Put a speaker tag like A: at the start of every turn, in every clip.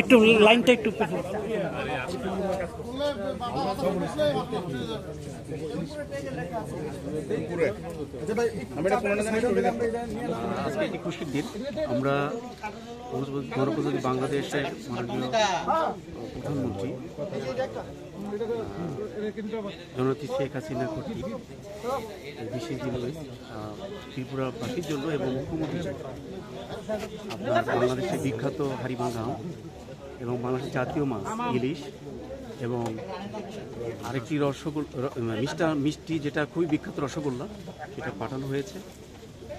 A: একটু লাইনটা একটু।
B: আজকে আমরা বাংলাদেশের মাননীয় প্রধানমন্ত্রী জননেত্রী শেখ হাসিনা কর্তৃক বিশেষ দিন ত্রিপুরাবাসীর জন্য এবং মুখ্যমন্ত্রী বাংলাদেশের বিখ্যাত হারিবাঙ্গা আম এবং বাংলাদেশের জাতীয় মাছ ইলিশ এবং আরেকটি রসগোল্লা মিষ্টা মিষ্টি যেটা খুবই বিখ্যাত রসগোল্লা সেটা পাঠানো হয়েছে।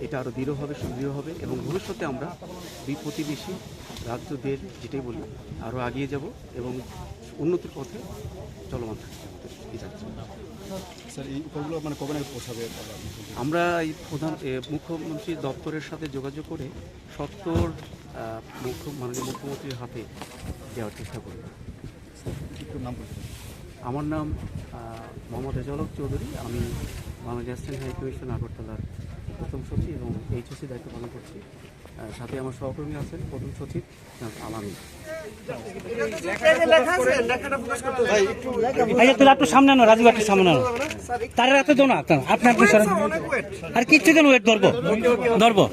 B: এটা আরও দৃঢ় হবে সুদৃঢ় হবে এবং ভবিষ্যতে আমরা দুই প্রতিবেশী রাজ্যদের যেটাই বলি আরও এগিয়ে যাব এবং উন্নতির পথে চলমান থাকবে আমাদের এই
C: মানে
B: আমরা এই প্রধান মুখ্যমন্ত্রী দপ্তরের সাথে যোগাযোগ করে সত্তর মুখ্য মাননীয় মুখ্যমন্ত্রীর হাতে দেওয়ার চেষ্টা করব
C: নাম
B: আমার নাম মোহাম্মদ রেজাউলক চৌধুরী। আমি বাংলাদেশ হাই কমিশন আগরতলার প্রথম সচিব এবং এইচএসি দায়িত্ব পালন করছি। সাথে আমার সহকর্মী আছেন প্রথম সচিব আলামী।
A: একটু সামনে আনো রাজীব একটু সামনে আনো। তার রাতে দো না আপনি আপনি আর কিচ্ছু কেন ওয়েট ধরবো ধরবো।